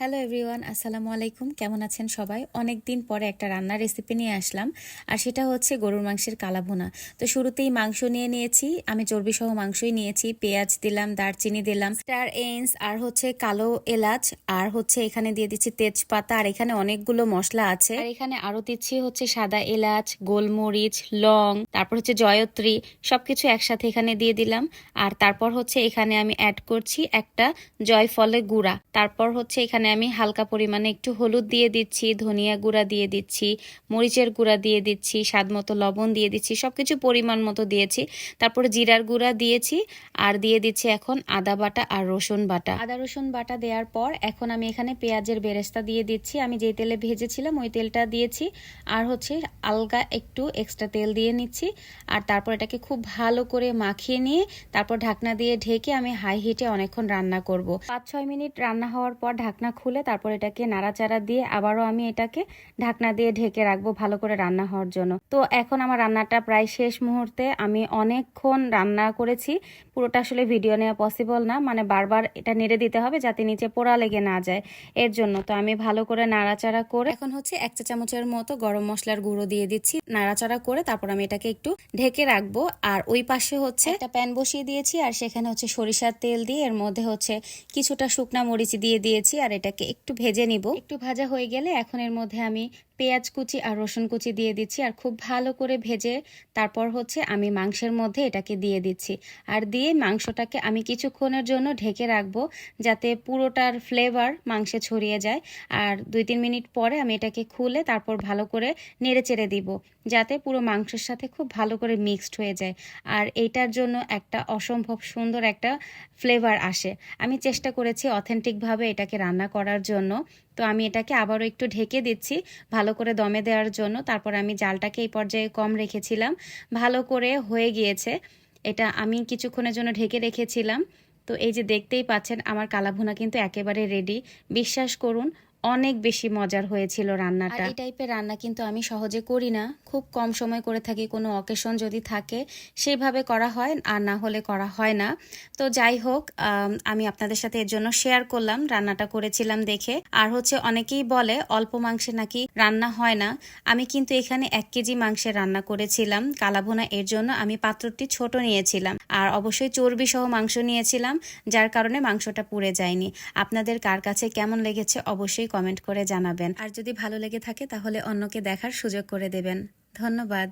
Hello everyone আসসালামু আলাইকুম কেমন আছেন সবাই? অনেক দিন পরে একটা রান্নার রেসিপি নিয়ে আসলাম, আর সেটা হচ্ছে গরুর মাংসের কালাভুনা। তো শুরুতেই মাংস নিয়ে নিয়েছি, আমি চর্বি সহ মাংসই নিয়েছি, পেঁয়াজ দিলাম, দারচিনি দিলাম স্টার এন্স আর হচ্ছে কালো এলাচ, আর হচ্ছে এখানে দিয়ে দিচ্ছি তেজপাতা, আর এখানে অনেকগুলো মশলা আছে। আর এখানে আরও দিচ্ছি হচ্ছে সাদা এলাচ, গোলমরিচ, লং, তারপর হচ্ছে জয়ত্রী, সবকিছু একসাথে এখানে দিয়ে দিলাম। আর তারপর হচ্ছে এখানে আমি অ্যাড করছি একটা জয়ফলের গুঁড়া। তারপর হচ্ছে এখানে আমি হালকা পরিমাণে একটু হলুদ দিয়ে দিচ্ছি, ধনিয়া গুঁড়া দিয়ে দিচ্ছি, মরিচের গুঁড়া দিয়ে দিচ্ছি, স্বাদ মতো লবণ দিয়ে দিচ্ছি, সবকিছু পরিমাণ মতো দিয়েছি। তারপরে জিরার গুঁড়া দিয়েছি আর দিয়ে দিচ্ছি এখন আদা বাটা আর রসুন বাটা। আদা রসুন বাটা দেওয়ার পর এখন আমি এখানে পেঁয়াজের বেরেস্তা দিয়ে দিচ্ছি। আমি যে তেলে ভেজেছিলাম ওই তেলটা দিয়েছি আর হচ্ছে আলগা একটু এক্সট্রা তেল দিয়ে নিচ্ছি আর তারপর এটাকে খুব ভালো করে মাখিয়ে নিয়ে তারপর ঢাকনা দিয়ে ঢেকে আমি হাই হিটে অনেকক্ষণ রান্না করব। পাঁচ ছয় মিনিট রান্না হওয়ার পর ঢাকনা খুলে তারপর এটাকে নাড়াচাড়া দিয়ে আবারও আমি এটাকে ঢাকনা দিয়ে ঢেকে রাখব ভালো করে রান্না হওয়ার জন্য। তো এখন আমার রান্নাটা প্রায় শেষ মুহূর্তে আমি অনেকক্ষণ রান্না করেছি। পুরোটা আসলে ভিডিও নেওয়া পসিবল না মানে বারবার এটা নেড়ে দিতে হবে যাতে নিচে পোড়া লেগে না যায়। এর জন্য তো আমি ভালো করে নাড়াচাড়া করে এখন হচ্ছে এক চা চামচের মতো গরম মশলার গুঁড়ো দিয়ে দিচ্ছি। নাড়াচাড়া করে তারপর আমি এটাকে একটু ঢেকে রাখব। আর ওই পাশে হচ্ছে একটা প্যান বসিয়ে দিয়েছি, আর সেখানে হচ্ছে সরিষার তেল দিয়ে এর মধ্যে হচ্ছে কিছুটা শুকনা মরিচ দিয়ে দিয়েছি, আর এটাকে একটু ভেজে নিব। একটু ভাজা হয়ে গেলে এখন এর মধ্যে আমি পেঁয়াজ কুচি আর রসুন কুচি দিয়ে দিচ্ছি আর খুব ভালো করে ভেজে তারপর হচ্ছে আমি মাংসের মধ্যে এটাকে দিয়ে দিচ্ছি। আর দিয়ে মাংসটাকে আমি কিছুক্ষণের জন্য ঢেকে রাখব যাতে পুরোটার ফ্লেভার মাংসে ছড়িয়ে যায়। আর দুই তিন মিনিট পরে আমি এটাকে খুলে তারপর ভালো করে নেড়ে চেড়ে দিব যাতে পুরো মাংসের সাথে খুব ভালো করে মিক্সড হয়ে যায়। আর এইটার জন্য একটা অসম্ভব সুন্দর একটা ফ্লেভার আসে। আমি চেষ্টা করেছি অথেন্টিকভাবে এটাকে রান্না করার জন্য। তো আমি এটাকে আবারও একটু ঢেকে দিচ্ছি ভালো করে দমে দেওয়ার জন্য। তারপর আমি জালটাকে এই পর্যায়ে কম রেখেছিলাম। ভালো করে হয়ে গিয়েছে। এটা আমি কিছুক্ষণের জন্য ঢেকে রেখেছিলাম। তো এই যে দেখতেই পাচ্ছেন, আমার কালাভুনা কিন্তু একেবারে রেডি বিশ্বাস করুন অনেক বেশি মজার হয়েছিল রান্নাটা। এই টাইপের রান্না কিন্তু আমি সহজে করি না। খুব কম সময় করে থাকি কোনো অকেশন যদি থাকে সেইভাবে করা হয় আর না হলে করা হয় না। তো যাই হোক আমি আপনাদের সাথে এর জন্য শেয়ার করলাম রান্নাটা করেছিলাম দেখে। আর হচ্ছে অনেকেই বলে অল্প মাংসে নাকি রান্না হয় না। আমি কিন্তু এখানে এক কেজি মাংসের রান্না করেছিলাম। কালাভুনা এর জন্য আমি পাত্রটি ছোট নিয়েছিলাম। আর অবশ্যই চর্বি সহ মাংস নিয়েছিলাম যার কারণে মাংসটা পুড়ে যায়নি। আপনাদের কার কাছে কেমন লেগেছে অবশ্যই কমেন্ট করে জানাবেন। আর যদি ভালো লেগে থাকে তাহলে অন্যকে দেখার সুযোগ করে দেবেন। ধন্যবাদ।